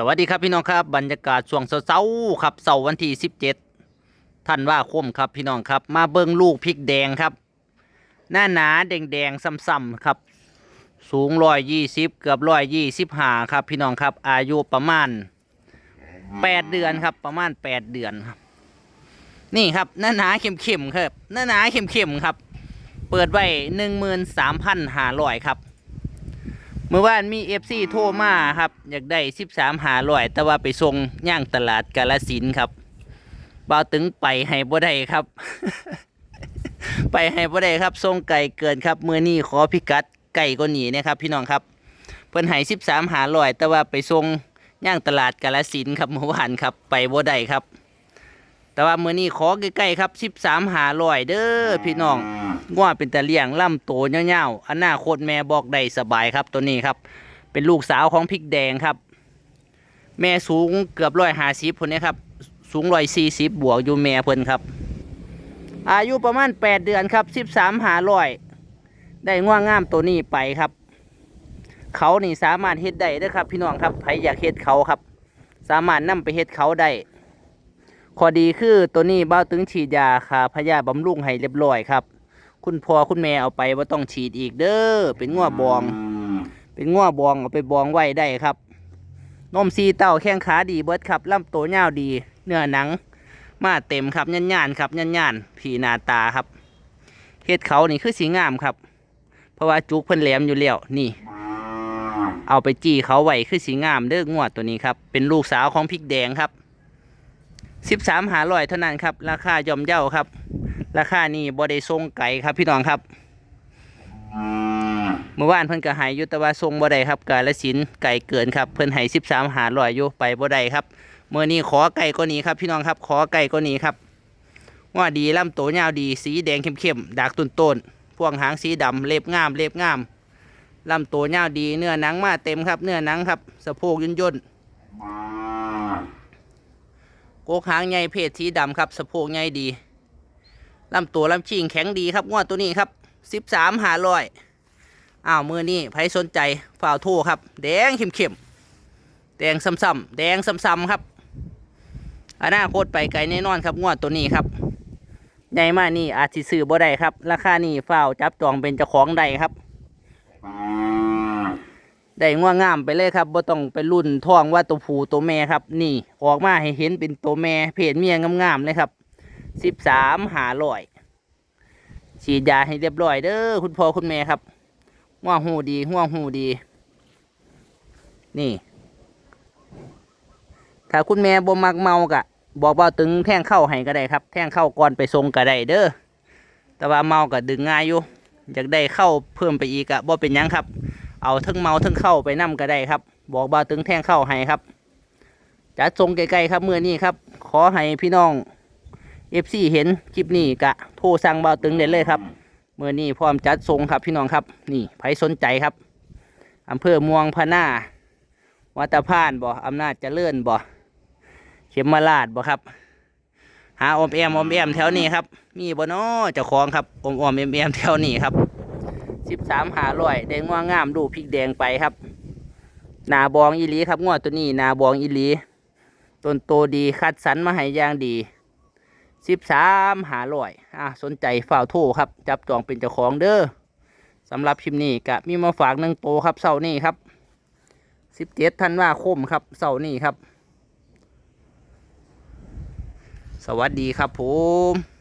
สวัสดีครับพี่น้องครับบรรยากาศช่วงเช้าๆครับเสาร์วันที่ 17ท่านว่าคมครับพี่น้องครับ มาเบิ่งลูกพริกแดงครับ หน้าหนาแดงๆซ้ำๆครับ สูงร้อยยี่สิบเกือบร้อยยี่สิบห้าครับ พี่น้องครับ อายุประมาณแปดเดือนครับ ประมาณแปดเดือนครับ นี่ครับหน้าหนาเข้มๆครับหน้าหนาเข้มๆครับ เปิดไว้หนึ่งหมื่นสามพันห้าร้อยครับ เมื่อวานมีเอฟซีโทรมาครับ อยากได้สิบสามหาร้อย แต่ว่าไปส่งย่างตลาดกาลสินครับบ่าวตึงไปให้บ่ได้ครับ ไปให้บ่ได้ครับส่งไก่เกินครับเมื่อนี้ขอพิกัดไก่ก็หนีนะครับ พี่น้องครับ เพิ่นให้สิบสามหาร้อย แต่ว่าไปส่งย่างตลาดกาลสินครับเมื่อวานครับ ไปบ่ได้ครับ แต่ว่าเมื่อนี้ขอใกล้ๆครับสิบสามหาร้อยเด้อพี่น้อง ง่วเป็นตะเลี่ยงล่ำโตเงี้ยวๆอนาคตรแม่บอกได้สบายครับตัวนี้ครับ เป็นลูกสาวของพริกแดงครับ แม่สูงเกือบร้อยห้าสิบคนนี้ครับ สูงร้อยสี่สิบบวกอยู่แม่เพิ่นครับ อายุประมาณแปดเดือนครับสิบสามหาร้อยได้ง่วงงามตัวนี้ไปครับ เขานี่สามารถเฮ็ดได้ด้ครับ พี่น้องครับใครอยากเฮ็ดเขาครับ สามารถนำไปเฮ็ดเขาได้ข้อดีคือตัวนี้เบ้าตึงฉีดยาคาพยาบำรุงให้เรียบร้อยครับ คุณพ่อคุณแม่เอาไปว่าต้องฉีดอีกเด้อเป็นง้อบอง เป็นง้อบองเอาไปบองไว้ได้ครับ นมซีเต้าแข้งขาดีเบิดครับลำโตวยาวดี เนื้อหนัง มาเต็มครับยันยานๆครับยันยานๆผีหนาตาครับเฮ็ดเขานี่คือสีงามครับ เพราะว่าจุกเพิ่นแหลมอยู่แล้วนี่ เอาไปจี้เขาไว้คือสีงามเด้องวดตัวนี้ครับ เป็นลูกสาวของพริกแดงครับสิบสามหาร้อยเท่านั้นครับ ราคาย่อมเย่าครับ ราคานี่บ่ได้ทรงไก่ครับพี่น้องครับเมื่อวานเพิ่นก็หายยุตว่าทรงบ่ได้ครับกาลสินไก่เกินครับเพิ่นให้สิบสามหาร้อยอยู่ไปบ่ได้ครับเมื่อนี้ขอไก่ก็นี้ครับ พี่น้องครับ ขอไก่ก็นี้ครับ ว่าดีลำโตวยาวดีสีแดงเข้มๆดากตุนต้นๆพวงหางสีดำเล็บงามเล็บงามลำโตวยาวดีเนื้อหนังมาเต็มครับเนื้อหนังครับสะโพกย่นย่นๆโกกหางใหญ่เพศสีดำครับสะโพกใหญ่ดี ลำตัวลำชิงแข็งดีครับงวดตัวนี้ครับสิบสามหาร้อยอ้าวมือนี่ไผสนใจฝ่าวโทครับ แดงเข้มๆแดงซ้ำๆแดงซ้ำๆครับอนาคตไปไกลแน่นอนครับงวดตัวนี้ครับใหญ่มากนี่อาจสิซื้อบ่ได้ครับ ราคานี่ฝ่าวจับจองเป็นเจ้าของได้ครับได้ง่วงงามไปเลยครับบ่ต้องไปรุ่นท่องว่าตัวผู้ตัวแม่ครับ นี่ออกมาให้เห็นเป็นตัวแม่เพศเมียงามๆเลยครับ สิบสามหาร้อยฉีดยาให้เรียบร้อยเด้อคุณพ่อคุณแม่ครับหัวงหูดีหัวงหูดี นี่ ถ้าคุณแม่บ่มักเมากะ บอกว่าตึงแท่งเข้าให้ก็ได้ครับ แท่งเข้าก่อนไปทรงก็ได้เด้อแต่ว่าเมากะดึงง่ายอยู่อยากได้เข้าเพิ่มไปอีกอะบ่เป็นยังครับ เอาทั้งเมาทั้งเข้าไปนํก็ได้ครับ บอกว่าตึงแท่งเข้าให้ครับจัดทรงไกลๆครับเมื่อนี้ครับ ขอให้พี่น้อง เอฟซีเห็นคลิปนี้กะโทรสั่งเบาตึงได้เลยครับเมื่อนี้พร้อมจัดทรงครับพี่น้องครับ นี่ใครสนใจครับอำเภอม่วงพะนาวัดตะพานบ่อำนาจเจริญบ่เขมราชบ่ครับหาอมแอมอมแอมแถวนี้ครับ มีบ่น้อเจ้าของครับอมอมแอมแอมแถวนี้ครับสิบสามหาร้อยแดงง่วงงามดูพริกแดงไปครับหนาบองอีหลีครับงวดตัวนี้หนาบองอีหลีต้นโตดีคัดสรรมาให้อย่างดี สิบสามหาลอยอะสนใจฝ่าวโทรครับ จับจองเป็นเจ้าของเด้อสำหรับชิมนี้กะมีมาฝากหนึ่งโตครับเสาร์นี้ครับสิบเจ็ดธันวาคมครับเสาร์นี้ครับ สวัสดีครับผม